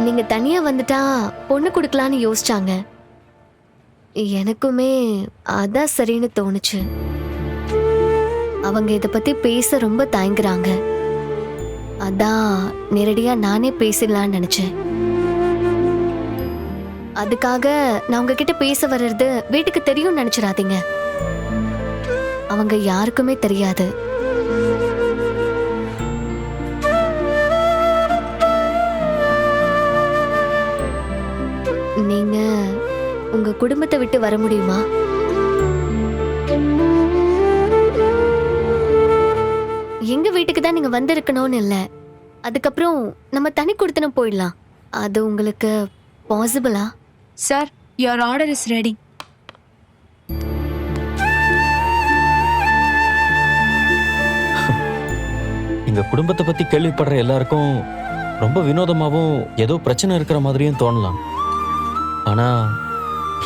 நீங்க தனியா வந்துட்டா பொண்ணு கொடுக்கலான்னு யோசிச்சாங்க. எனக்குமே அதான் சரின்னு தோணுச்சு. அவங்க இதை பத்தி பேச ரொம்ப தயங்குறாங்க. அதான் நேரடியா நானே பேசிடலான்னு நினைச்சேன். அதுக்காக நான் உங்ககிட்ட பேச வர்றது வீட்டுக்கு தெரியும்னு நினைச்சிடாதீங்க. அவங்க யாருக்குமே தெரியாது. நீங்க உங்க குடும்பத்தை விட்டு வர முடியுமா? எங்க வீட்டுக்கு தான் நீங்க வந்திருக்கணும்னு இல்ல. அதுக்கப்புறம் நம்ம தனி கொடுத்தனம் போயிடலாம். அது உங்களுக்கு பாசிபிளா sir your order is ready எங்க குடும்பத்தை பத்தி கேள்விப்படுற எல்லாருக்கும் ரொம்ப வினோதமாவும் ஏதோ பிரச்சனை இருக்கிற மாதிரியும் தோணலாம். ஆனா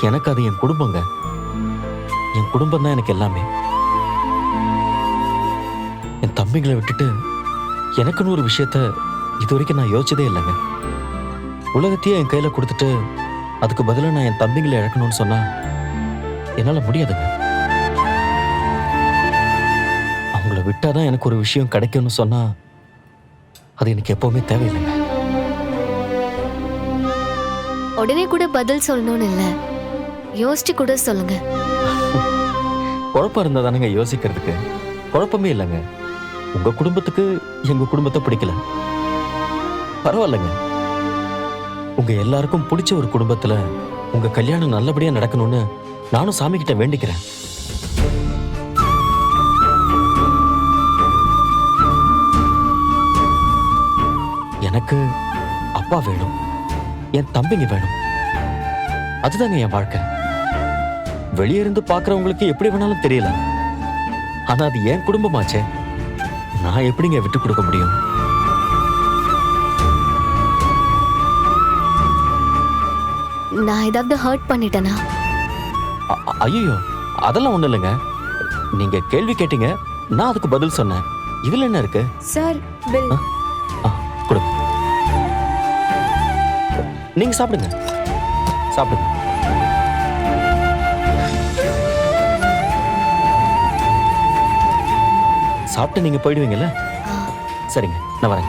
எனக்கு அது என் குடும்பங்க. என் குடும்பம் தான் எனக்கு எல்லாமே. என் தம்பிங்களை விட்டுட்டு எனக்குன்னு ஒரு விஷயத்த இது வரைக்கும் நான் யோசிச்சதே இல்லைங்க. உலகத்தையே என் கையில் கொடுத்துட்டு அதுக்கு பதிலாக நான் என் தம்பிங்களை இழக்கணும்னு சொன்னால் என்னால் முடியாதுங்க. அவங்கள விட்டாதான் எனக்கு ஒரு விஷயம் கிடைக்கும்னு சொன்னால் அது எனக்கு எப்போவுமே தேவையில்லைங்க. உடனே கூட பதில் சொல்லணும்னு இல்ல. யோசிச்சு கூட சொல்லுங்க. குழப்பம் இருந்தா தானேங்க யோசிக்கிறதுக்கு. குழப்பமே இல்லைங்க. உங்க குடும்பத்துக்கு எங்க குடும்பத்தை பிடிக்கல. பரவாயில்லைங்க. உங்க எல்லாருக்கும் பிடிச்ச ஒரு குடும்பத்துல உங்க கல்யாணம் நல்லபடியா நடக்கணும்னு நானும் சாமி கிட்ட வேண்டிக்கிறேன். எனக்கு அப்பா வேணும். என் தம்பிங்க வேணும். அதுதாங்க என் வாழ்க்கை. வெளியே இருந்து பாக்குறவங்களுக்கு எப்படி வேணாலும் தெரியல. ஆனா அது என் குடும்பமாச்சே. நான் எப்படிங்க விட்டு கொடுக்க முடியும்? நான் ஏதாவது ஹர்ட் பண்ணிட்டேனா? ஐயோ அதெல்லாம் ஒண்ணு இல்லைங்க. நீங்க கேள்வி கேட்டீங்க நான் அதுக்கு பதில் சொன்னேன். இதுல என்ன இருக்கு? சார் பில் நீங்க சாப்பிடுங்க. சாப்பிடுங்க. சாப்பிட்டு நீங்க போயிடுவீங்கல்ல? சரிங்க நான் வரேன்